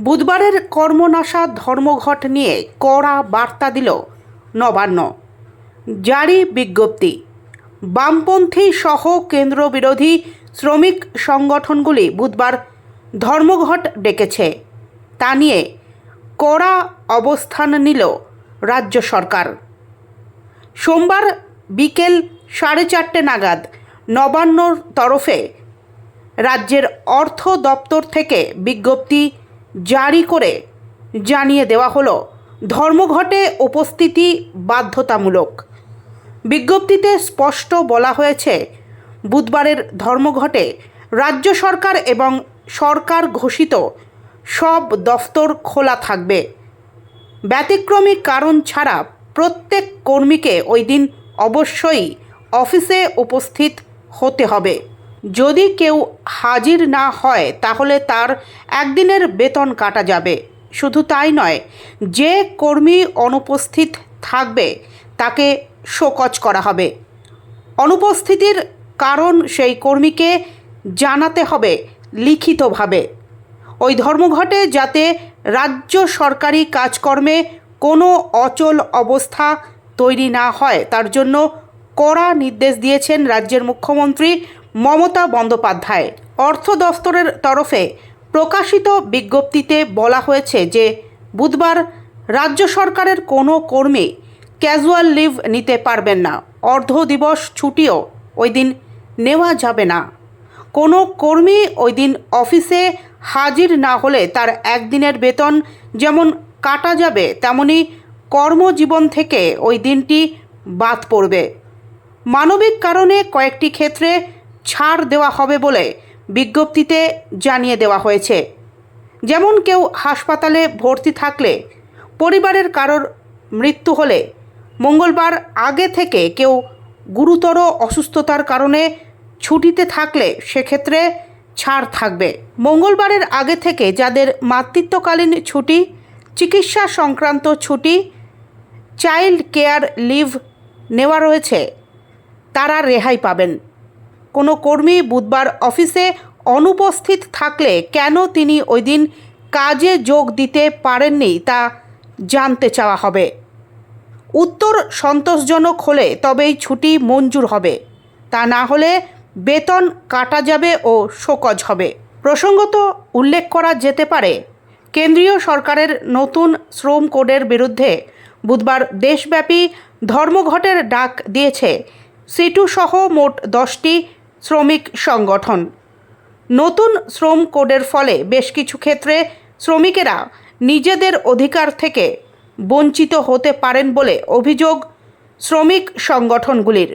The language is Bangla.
বুধবারের কর্মনাশা ধর্মঘট নিয়ে কড়া বার্তা দিল নবান্ন। জারি বিজ্ঞপ্তি। বামপন্থী সহ কেন্দ্র বিরোধী শ্রমিক সংগঠনগুলি বুধবার ধর্মঘট ডেকেছে। তা নিয়ে কড়া অবস্থান নিল রাজ্য সরকার। সোমবার বিকেল সাড়ে চারটে নাগাদ নবান্নর তরফে রাজ্যের অর্থ দপ্তর থেকে বিজ্ঞপ্তি জারি করে জানিয়ে দেওয়া হলো, ধর্মঘটে উপস্থিতি বাধ্যতামূলক। বিজ্ঞপ্তিতে স্পষ্ট বলা হয়েছে, বুধবারের ধর্মঘটে রাজ্য সরকার এবং সরকার ঘোষিত সব দফতর খোলা থাকবে। ব্যতিক্রমী কারণ ছাড়া প্রত্যেক কর্মীকে ওই দিন অবশ্যই অফিসে উপস্থিত হতে হবে। যদি কেউ হাজির না হয়, তাহলে তার একদিনের বেতন কাটা যাবে। শুধু তাই নয়, যে কর্মী অনুপস্থিত থাকবে, তাকে শোকজ করা হবে। অনুপস্থিতির কারণ সেই কর্মীকে জানাতে হবে লিখিতভাবে। ওই ধর্মঘটে যাতে রাজ্য সরকারি কাজকর্মে কোনো অচল অবস্থা তৈরি না হয়, তার জন্য কড়া নির্দেশ দিয়েছেন রাজ্যের মুখ্যমন্ত্রী মমতা বন্দ্যোপাধ্যায় অর্থ দফতরের তরফে প্রকাশিত বিজ্ঞপ্তিতে বলা হয়েছে যে, বুধবার রাজ্য সরকারের কোনো কর্মী ক্যাজুয়াল লিভ নিতে পারবেন না। অর্ধ দিবস ছুটিও ওই দিন নেওয়া যাবে না। কোনো কর্মী ওই দিন অফিসে হাজির না হলে তার একদিনের বেতন যেমন কাটা যাবে, তেমনি কর্মজীবন থেকে ওই দিনটি বাদ পড়বে। মানবিক কারণে কয়েকটি ক্ষেত্রে ছাড় দেওয়া হবে বলে বিজ্ঞপ্তিতে জানিয়ে দেওয়া হয়েছে। যেমন কেউ হাসপাতালে ভর্তি থাকলে পরিবারের কারোর মৃত্যু হলে মঙ্গলবার আগে থেকে কেউ গুরুতর অসুস্থতার কারণে ছুটিতে থাকলে সেক্ষেত্রে ছাড় থাকবে। মঙ্গলবারের আগে থেকে যাদের মাতৃত্বকালীন ছুটি, চিকিৎসা সংক্রান্ত ছুটি, চাইল্ড কেয়ার লিভ নেওয়া রয়েছে, তারা রেহাই পাবেন। কোনো কর্মী বুধবার অফিসে অনুপস্থিত থাকলে কেন তিনি ওই দিন কাজে যোগ দিতে পারেননি তা জানতে চাওয়া হবে। উত্তর সন্তোষজনক হলে তবেই ছুটি মঞ্জুর হবে। তা না হলে বেতন কাটা যাবে ও শোকজ হবে। প্রসঙ্গত উল্লেখ করা যেতে পারে, কেন্দ্রীয় সরকারের নতুন শ্রম কোডের বিরুদ্ধে বুধবার দেশব্যাপী ধর্মঘটের ডাক দিয়েছে। সিটু সহ মোট দশটি শ্রমিক সংগঠন। নতুন শ্রম কোডের ফলে বেশ কিছু ক্ষেত্রে শ্রমিকেরা নিজেদের অধিকার থেকে বঞ্চিত হতে পারেন বলে অভিযোগ শ্রমিক সংগঠনগুলির।